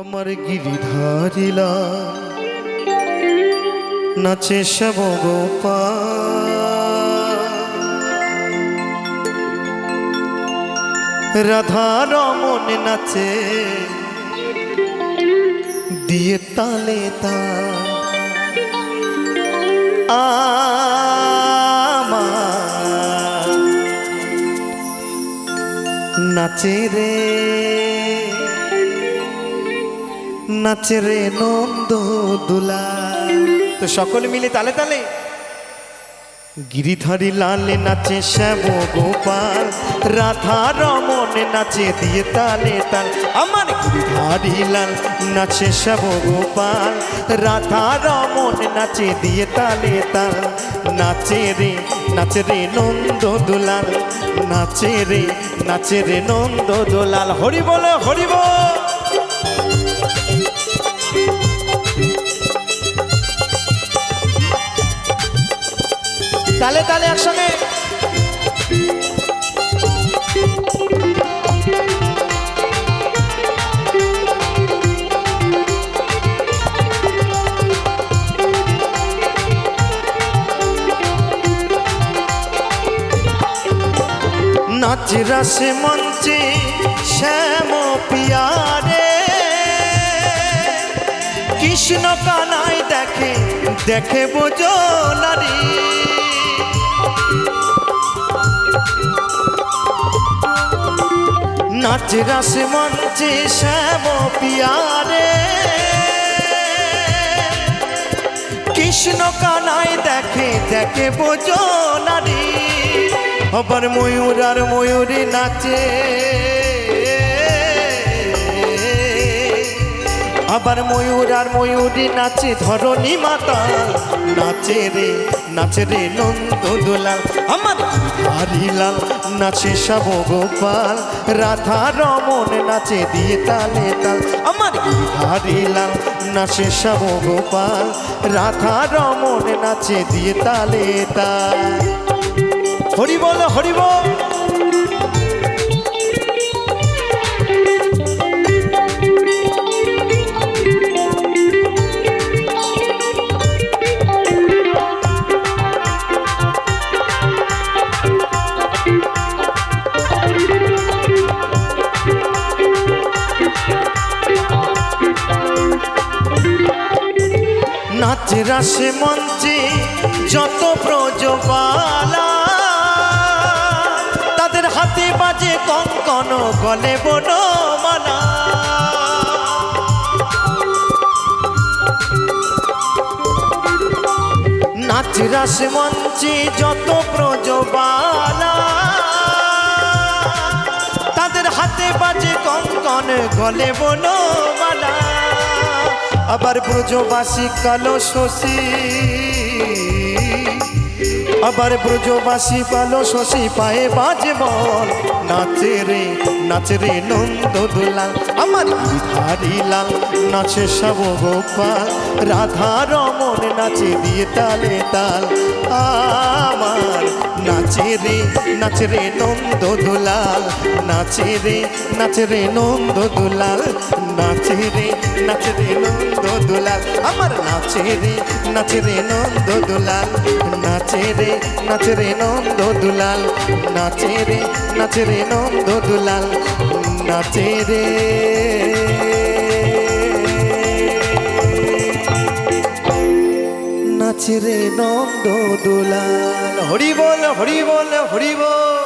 আমার গিরিধারিলা। নাচে শ্যাম রাধা রমন নাচে। দিয়ে তালে তা। নাচে রে। নাচে রে নন্দ দুলা। তো সকলে মিলে তালে তালে। গিরিধারী লালে নাচে শ্যাম গোপাল রাধা রমন নাচে দিয়ে তালে তাল। আমার গিরিধারী লাল নাচে শ্যাম গোপাল রাধা রমন নাচে দিয়ে তালে তাল। নাচে রে নাচে রে নন্দ দুলাল নাচে রে নাচে রে নন্দ দোলাল। হরি বল হরি বল। তালে তালে একসঙ্গে। নাচ রাসে মঞ্চে শ্যাম পিয়ারে। কৃষ্ণ কানাই দেখে দেখে বোঝো নারী। নাচ রাস মঞ্চে শ্যাম পিয়ারে। কৃষ্ণ কানাই দেখে দেখে বোঝো নারী। আবার ময়ূর আর ময়ূরী নাচে। আবার ময়ূর আর ময়ূরী নাচে, ধরণী মাতাল নাচে রে। নাচে রে নন্দ দোলাল আমার হারিলাল নাচে সব গোপাল। রাধা রমন নাচে দিয়ে তালে তাল। আমার হারিলাল নাচে সব গোপাল। রাধা রমন নাচে দিয়ে তালে তাল। হরি বল হরি বল। নাচ রাসে মঞ্চে যত ব্রজবালা, তাদের হাতে বাজে কঙ্কন গলে বনমালা। নাচ রাস মঞ্চে যত ব্রজবালা, তাদের হাতে বাজে কঙ্কন গলে বনমালা। আবার ব্রজবাসী কালো শশী। আবার ব্রজবাসী কালো শশী পায়ে বাজে বল। নাচে রে নাচে রে নন্দ দুলাল আমার বিহারি নাচে সব গোপাল। রাধা রমন নাচে দিয়ে তালে তাল। আমার নাচে রে নাচে রে নন্দ দুলাল। নাচে রে নাচে রে নন্দ দুলাল। নাচে রে নাচে রে নন্দ দুলাল। আমার নাচে রে নাচে রে নন্দ দুলাল। নাচে রে নাচে রে নন্দ দুলাল। নাচে রে নাচে রে নন্দ দুলাল। নাচে রে। নাচে রে নন্দ দুলাল। হরি বল হরি বল হরি বল।